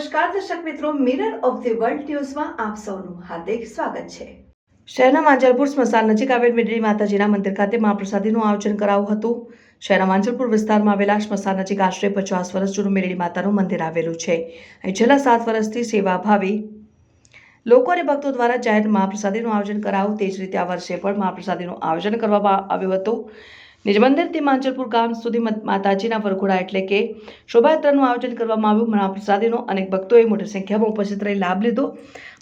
નમસ્કાર, દર્શક મિત્રો. મિરર ઓફ ધી વર્લ્ડ ન્યૂઝમાં આપ સૌનું હાર્દિક સ્વાગત છે. શહેરના માંજલપુર સ્મશાન નજીક આવેલ મેડરી માતાજીના મંદિર ખાતે મહાપ્રસાદીનું આયોજન કરાયું હતું. શહેરના માંજલપુર વિસ્તારમાં આવેલા સ્મશાન નજીક આશરે પચાસ વર્ષ જૂનું મેરડી માતાનું મંદિર આવેલું છે. અહીં છેલ્લા સાત વર્ષથી સેવાભાવી લોકો અને ભક્તો દ્વારા જાહેર મહાપ્રસાદીનું આયોજન કરાવું. તે જ રીતે આ વર્ષે પણ મહાપ્રસાદીનું આયોજન કરવામાં આવ્યું હતું. નિજ મંદિરથી માંજલપુર ગામ સુધી માતાજીના વરઘોડા એટલે કે શોભાયાત્રાનું આયોજન કરવામાં આવ્યું. મહાપ્રસાદીનો અનેક ભક્તોએ મોટી સંખ્યામાં ઉપસ્થિત રહી લાભ લીધો.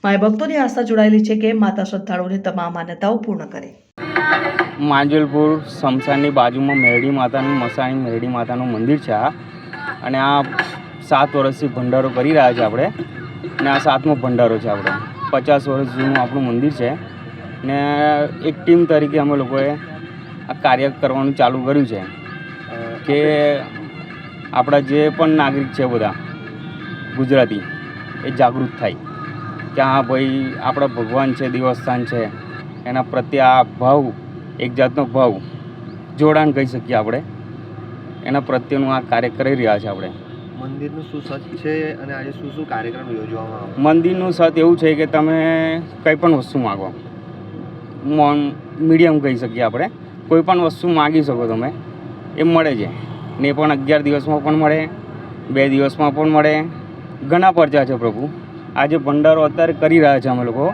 માય ભક્તોની આસ્થા જોડાયેલી છે કે માતા શ્રદ્ધાળુઓની તમામ માન્યતાઓ પૂર્ણ કરે. માંજલપુર શમશાનની બાજુમાં મેરડી માતાનું મસાણી મેરડી માતાનું મંદિર છે આ. અને આ સાત વર્ષથી ભંડારો કરી રહ્યા છે આપણે. ને આ સાતમો ભંડારો છે આપણે. પચાસ વર્ષ જૂનું આપણું મંદિર છે. ને એક ટીમ તરીકે અમે લોકોએ આ કાર્ય કરવાનું ચાલુ કર્યું છે. કે આપણા જે પણ નાગરિક છે બધા ગુજરાતી એ જાગૃત થાય. કે હા ભાઈ આપણા ભગવાન છે દેવસ્થાન છે એના પ્રત્યે આ ભાવ એક જાતનો ભાવ જોડાણ કહી શકીએ આપણે. એના પ્રત્યેનું આ કાર્ય કરી રહ્યા છે આપણે. મંદિરનું શું સત છે અને આજે શું શું કાર્યક્રમ યોજવામાં મંદિરનું સત એવું છે કે તમે કંઈ પણ વસ્તુ માગો. મોન મીડિયમ કહી શકીએ આપણે. કોઈ પણ વસ્તુ માગી શકો તમે એ મળે છે. ને પણ અગિયાર દિવસમાં પણ મળે બે દિવસમાં પણ મળે. ઘણા પરચા છે પ્રભુ. આજે ભંડારો અત્યારે કરી રહ્યા છે અમે લોકો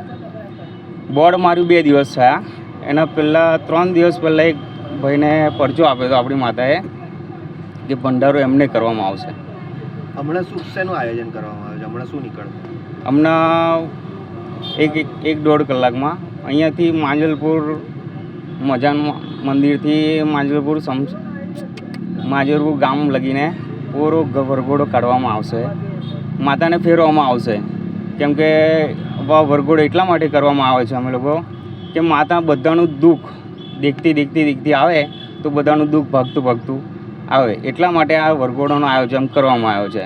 બોર્ડ માર્યું બે દિવસ થયા. એના પહેલાં ત્રણ દિવસ પહેલાં એક ભાઈને પરચો આપ્યો હતો આપણી માતાએ કે ભંડારો એમને કરવામાં આવશે. હમણાં શું શેનું આયોજન કરવામાં આવે છે? હમણાં શું નીકળશે? હમણાં એક એક એક દોઢ કલાકમાં અહીંયાથી માંજલપુર મજાન મંદિરથી માંજલપુર સમ માંજલપુર ગામ લગીને પૂરો વરઘોડો કાઢવામાં આવશે. માતાને ફેરવવામાં આવશે. કેમ કે વરઘોડો એટલા માટે કરવામાં આવે છે અમે લોકો કે માતા બધાનું દુઃખ દેખતી દેખતી દેખતી આવે તો બધાનું દુઃખ ભાગતું ભાગતું આવે. એટલા માટે આ વરઘોડોનો આયોજન કરવામાં આવ્યો છે.